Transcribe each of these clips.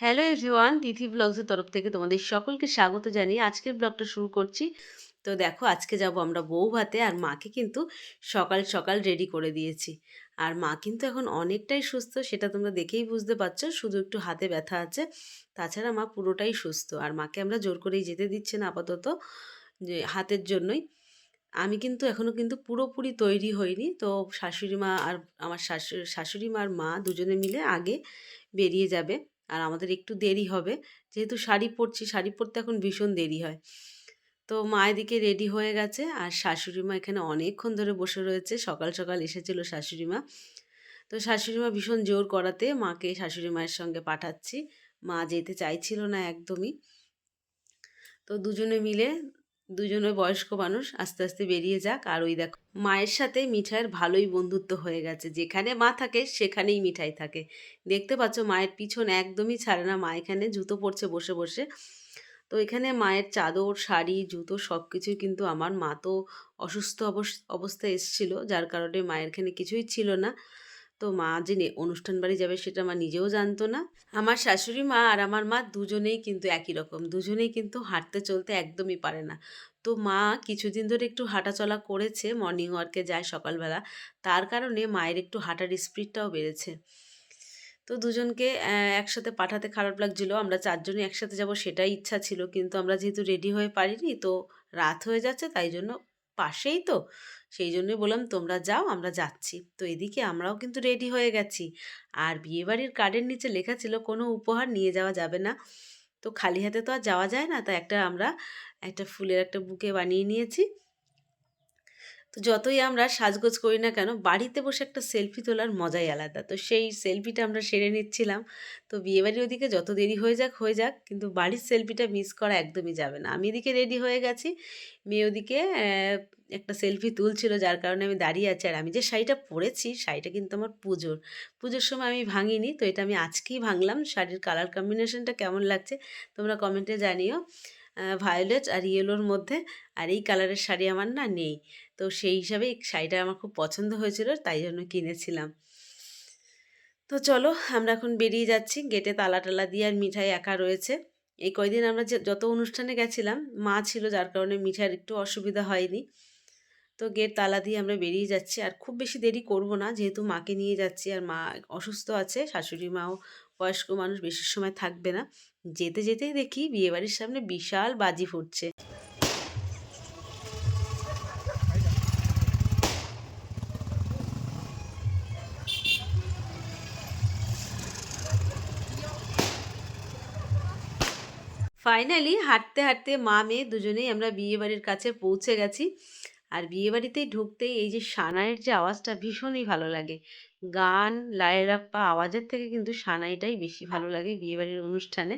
Hello everyone তিথি ব্লগসের তরফ থেকে তোমাদের সকলকে স্বাগত জানিয়ে আজকের ব্লগটা শুরু করছি। তো দেখো, আজকে যাব আমরা বউ ভাতে আর মাকে কিন্তু সকাল সকাল রেডি করে দিয়েছি। আর মা কিন্তু এখন অনেকটাই সুস্থ, সেটা তোমরা দেখেই বুঝতে পারছ, শুধু একটু হাতে ব্যথা আছে। তাছাড়া মা পুরোটাই সুস্থ, আর মাকে আমরা জোর করেই যেতে দিচ্ছে না আপাতত, যে হাতের জন্যই। আমি কিন্তু এখনও কিন্তু পুরোপুরি তৈরি হইনি, তো শাশুড়ি মা আর আমার শাশুড়ি শাশুড়ি মা আর মা দুজনে মিলে আগে বেরিয়ে যাবে। আর আমাদের একটু দেরি হবে। যেহেতু শাড়ি পরছি, শাড়ি পরতে এখন ভীষণ দেরি হয়। তো মা এদিকে রেডি হয়ে গেছে আর শাশুড়ি মা এখানে অনেকক্ষণ ধরে বসে রয়েছে। সকাল সকাল এসেছিল শাশুড়ি মা তো শাশুড়ি মা ভীষণ জোর করাতে মাকে শাশুড়ি মায়ের সঙ্গে পাঠাচ্ছি। মা যেতে চাইছিল না একদমই। তো দুজনে মিলে দুজনে বয়স্ক মানুষ আস্তে আস্তে বেরিয়ে যাক, আর ওই দেখো, মায়ের সাথে মিঠাইয়ের ভালোই বন্ধুত্ব হয়ে গেছে। যেখানে মা থাকে, সেখানেই মিঠাই থাকে। দেখতে পাচ্ছ, মায়ের পিছন একদমই ছাড়ে না, মা এখানে জুতো পরছে, বসে বসে। তো এখানে মায়ের চাদর, শাড়ি, জুতো সব কিছুই কিন্তু আমার মা তো অসুস্থ অবস্থায় এসেছিল, যার কারণে মায়ের এখানে কিছুই ছিল না। তো মা যে অনুষ্ঠান বাড়ি যাবে সেটা মা নিজেও জানতো না। আমার শাশুড়ি মা আর আমার মা দুজনেই কিন্তু একই রকম, দুজনেই কিন্তু হাঁটতে চলতে একদমই পারে না। তো মা কিছুদিন ধরে একটু হাঁটাচলা করেছে মর্নিং ওয়ার্কে যায় সকালবেলা, তার কারণে মায়ের একটু হাঁটার স্পিডটাও বেড়েছে। তো দুজনকে একসাথে পাঠাতে খারাপ লাগছিল, আমরা চারজনই একসাথে যাব সেটাই ইচ্ছা ছিল, কিন্তু আমরা যেহেতু রেডি হয়ে পারিনি, তো রাত হয়ে যাচ্ছে, তাই জন্য পাশেই তো। সেই জন্যই বললাম, তোমরা যাও, আমরা যাচ্ছি। তো এদিকে আমরাও কিন্তু রেডি হয়ে গেছি। আর বিয়েবাড়ির কার্ডের নিচে লেখা ছিল, কোনো উপহার নিয়ে যাওয়া যাবে না। তো খালি হাতে তো আর যাওয়া যায় না, তাই একটা আমরা একটা ফুলের একটা বুকে বানিয়ে নিয়েছি। তো যতই আমরা সাজগোজ করি না কেন, বাড়িতে বসে একটা সেলফি তোলার মজাই আলাদা। তো সেই সেলফিটা আমরা সেরে নিচ্ছিলাম। তো বিয়েবাড়ির ওদিকে যত দেরি হয়ে যাক হয়ে যাক, কিন্তু বাড়ির সেলফিটা মিস করা একদমই যাবে না। আমি এদিকে রেডি হয়ে গেছি। মেয়ে ওদিকে একটা সেলফি তুলছিল, যার কারণে আমি দাঁড়িয়ে আছি। আর আমি যে শাড়িটা পরেছি, শাড়িটা কিন্তু আমার পুজোর। পুজোর সময় আমি ভাঙিনি, তো এটা আমি আজকেই ভাঙলাম। শাড়ির কালার কম্বিনেশনটা কেমন লাগছে, তোমরা কমেন্টে জানিও। ভায়োলেট আর ইয়েলোর মধ্যে, আর এই কালারের শাড়ি আমার না নেই। তো সেই হিসাবে এই শাড়িটা আমার খুব পছন্দ হয়েছিল, তাই জন্য কিনেছিলাম। তো চলো, আমরা এখন বেরিয়ে যাচ্ছি। গেটে তালা টালা দিয়ে আর মিঠাই একা রয়েছে। এই কয়দিন আমরা যে, যত অনুষ্ঠানে গেছিলাম, মা ছিল, যার কারণে মিঠাইয়ের একটু অসুবিধা হয়নি। তো গেট তালা দিয়ে আমরা বেরিয়ে যাচ্ছি। আর খুব বেশি দেরি করব না, যেহেতু মাকে নিয়ে যাচ্ছি, আর মা অসুস্থ আছে, শাশুড়ি মাও বয়স্ক মানুষ বেশি সময় থাকবে না। যেতে যেতেই দেখি বিয়েবাড়ির সামনে বিশাল বাজি ফুটছে। ফাইনালি হাঁটতে হাঁটতে মা, মেয়ে দুজনেই আমরা বিয়েবাড়ির কাছে পৌঁছে গেছি। আর বিয়েবাড়িতেই ঢুকতেই এই যে সানাইয়ের যে আওয়াজটা ভীষণই ভালো লাগে। গান, লায়েরাপ্পা আওয়াজের থেকে কিন্তু সানাইটাই বেশি ভালো লাগে বিয়েবাড়ির অনুষ্ঠানে।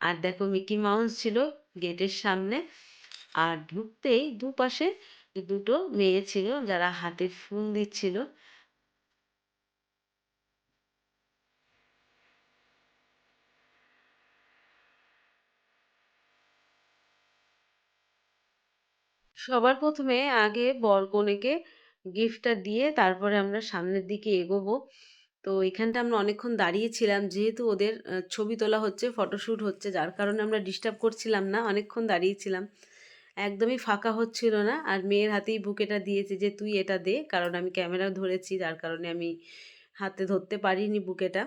আর দেখো মিকি মাউস ছিল গেটের সামনে। আর ঢুকতেই দুপাশে দুটো মেয়ে ছিল যারা হাতে ফুল দিচ্ছিল। সবার প্রথমে আগে বর কনেকে গিফটটা দিয়ে তারপরে আমরা সামনের দিকে এগোবো। তো এখানটা আমরা অনেকক্ষণ দাঁড়িয়েছিলাম, যেহেতু ওদের ছবি তোলা হচ্ছে ফটোশ্যুট হচ্ছে, যার কারণে আমরা ডিস্টার্ব করছিলাম না, অনেকক্ষণ দাঁড়িয়েছিলাম। একদমই ফাঁকা হচ্ছিল না, আর মেয়ের হাতেই বুকেটা দিয়েছে যে, তুই এটা দে, কারণ আমি ক্যামেরা ধরেছি, যার কারণে আমি হাতে ধরতে পারিনি বুকেটা।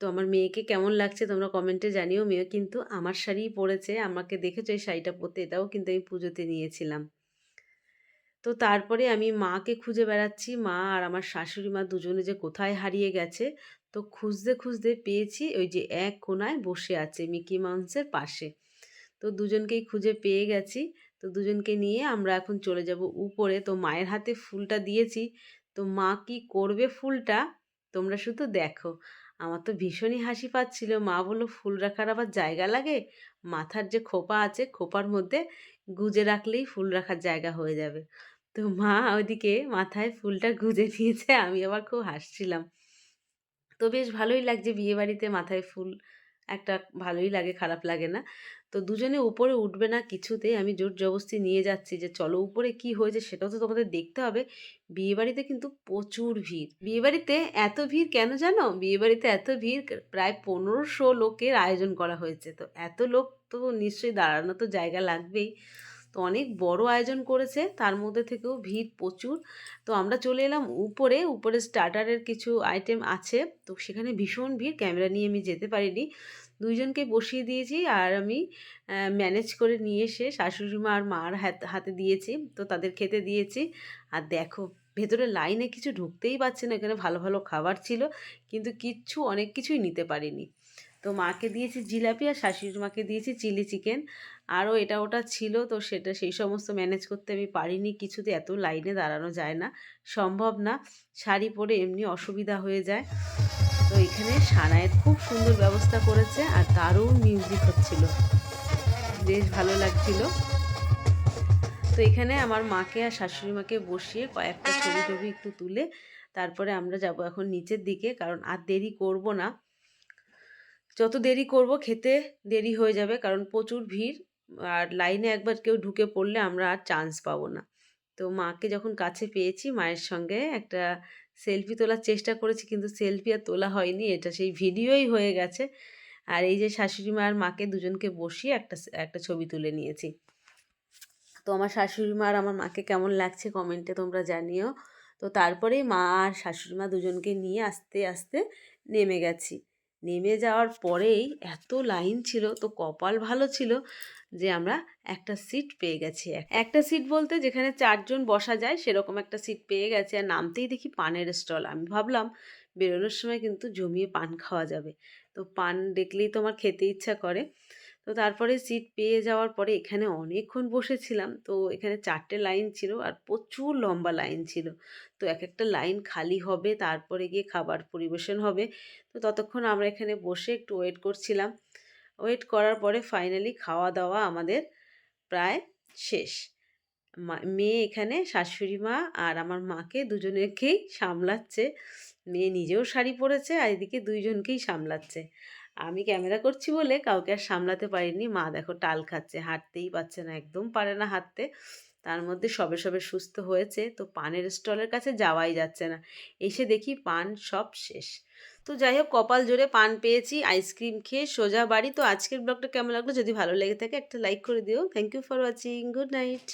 তো আমার মেয়েকে কেমন লাগছে তোমরা কমেন্টে জানিও। মেয়ে কিন্তু আমার শাড়িই পরেছে, আমাকে দেখেছ এই শাড়িটা পরতে? এটাও কিন্তু আমি পুজোতে নিয়েছিলাম। তো তারপরে আমি মাকে খুঁজে বেড়াচ্ছি। মা আর আমার শাশুড়ি মা দুজনে যে কোথায় হারিয়ে গেছে, তো খুঁজতে খুঁজতে পেয়েছি ওই যে এক কোনায় বসে আছে মিকি মাউন্সের পাশে। তো দুজনকেই খুঁজে পেয়ে গেছি। তো দুজনকে নিয়ে আমরা এখন চলে যাব উপরে। তো মায়ের হাতে ফুলটা দিয়েছি। তো মা কি করবে ফুলটা? তোমরা শুধু দেখো। আমার তো ভীষণই হাসি পাচ্ছিল। মা বলল, ফুল রাখার আবার জায়গা লাগে? মাথার যে খোপা আছে, খোপার মধ্যে গুজে রাখলেই ফুল রাখার জায়গা হয়ে যাবে। তো মা ওইদিকে মাথায় ফুলটা গুজে নিয়েছে আমি আবার খুব হাসছিলাম। তো বেশ ভালোই লাগছে বিয়েবাড়িতে মাথায় ফুল, একটা ভালোই লাগে, খারাপ লাগে না। তো দুজনে উপরে উঠবে না কিছুতেই। আমি জোর জবস্তি নিয়ে যাচ্ছি যে, চলো উপরে কি হয়েছে সেটাও তো তোমাদের দেখতে হবে। বিয়েবাড়িতে কিন্তু প্রচুর ভিড়। বিয়েবাড়িতে এত ভিড় কেন জানো? বিয়েবাড়িতে এত ভিড়, প্রায় পনেরোশো লোকের আয়োজন করা হয়েছে। তো এত লোক তো নিশ্চয়ই দাঁড়ানো তো জায়গা লাগবেই। তো অনেক বড় আয়োজন করেছে, তার মধ্যে থেকেও ভিড় প্রচুর। তো আমরা চলে এলাম উপরে উপরে স্টার্টারের কিছু আইটেম আছে। তো সেখানে ভীষণ ভিড়, ক্যামেরা নিয়ে আমি যেতে পারিনি। দুইজনকে বসিয়ে দিয়েছি আর আমি ম্যানেজ করে নিয়ে এসে শাশুড়ি মা আর মার হাত দিয়েছি। তো তাদের খেতে দিয়েছি। আর দেখো, ভেতরে লাইনে কিছু ঢুকতেই পারছে না। এখানে ভালো ভালো খাবার ছিল, কিন্তু কিচ্ছু, অনেক কিছুই নিতে পারিনি। তো মাকে দিয়েছি জিলাপি আর শাশুড়ি মাকে দিয়েছি চিলি চিকেন। আরও এটা ওটা ছিল, তো সেটা সেই সমস্ত ম্যানেজ করতে আমি পারিনি। কিছুতে এত লাইনে দাঁড়ানো যায় না, সম্ভব না। শাড়ি পরে এমনি অসুবিধা হয়ে যায়। তো এখানে সানায়ের খুব সুন্দর ব্যবস্থা করেছে আর দারুণ মিউজিক হচ্ছিল। বেশ ভালো লাগছিল। তো এখানে আমার মাকে আর শাশুড়ি মাকে বসিয়ে কয়েকটা ছবি টবি একটু তুলে তারপরে আমরা যাব এখন নিচের দিকে, কারণ আর দেরি করব না। যত দেরি করব খেতে দেরি হয়ে যাবে, কারণ প্রচুর ভিড়। আর লাইনে একবার কেউ ঢুকে পড়লে আমরা আর চান্স পাবো না। তো মাকে যখন কাছে পেয়েছি, মায়ের সঙ্গে একটা সেলফি তোলার চেষ্টা করেছি, কিন্তু সেলফি আর তোলা হয়নি, এটা সেই ভিডিওই হয়ে গেছে। আর এই যে শাশুড়ি মা আর মাকে দুজনকে বসিয়ে একটা একটা ছবি তুলে নিয়েছি। তো আমার শাশুড়ি মা আর আমার মাকে কেমন লাগছে কমেন্টে তোমরা জানিও। তো তারপরেই মা আর শাশুড়ি মা দুজনকে নিয়ে আস্তে আস্তে নেমে গেছি। নেমে যাওয়ার পরেই এত লাইন ছিল, তো কপাল ভালো ছিল যে আমরা একটা সিট পেয়ে গেছি। একটা সিট বলতে যেখানে চারজন বসা যায় সেরকম একটা সিট পেয়ে গেছে। আর নামতেই দেখি পানের স্টল। আমি ভাবলাম বেরোনোর সময় কিন্তু জমিয়ে পান খাওয়া যাবে। তো পান দেখলেই তো আমার খেতে ইচ্ছা করে। তো তারপরে সিট পেয়ে যাওয়ার পরে এখানে অনেকক্ষণ বসেছিলাম। তো এখানে চারটে লাইন ছিল আর প্রচুর লম্বা লাইন ছিল। তো এক একটা লাইন খালি হবে, তারপরে গিয়ে খাবার পরিবেশন হবে। তো ততক্ষণ আমরা এখানে বসে একটু ওয়েট করছিলাম। ওয়েট করার পরে ফাইনালি খাওয়া দাওয়া আমাদের প্রায় শেষ। মেয়ে এখানে, শাশুড়ি মা আর আমার মাকে দুজনেরকেই সামলাচ্ছে। মেয়ে নিজেও শাড়ি পরেছে আর এদিকে দুইজনকেই সামলাচ্ছে। আমি ক্যামেরা করছি বলে কাউকে আর সামলাতে পারিনি। মা দেখো টাল খাচ্ছে, হাঁটতেই পারছে না, একদম পারে না হাঁটতে। তার মধ্যে সবে সবে সুস্থ হয়েছে, তো পানের স্টলের কাছে যাওয়াই যাচ্ছে না। এসে দেখি পান সব শেষ। তো যাই হোক, কপাল জোরে পান পেয়েছি, আইসক্রিম খেয়ে সোজা বাড়ি। তো আজকের ব্লগটা কেমন লাগল? যদি ভালো লেগে থাকে একটা লাইক করে দিও। Thank you for watching good night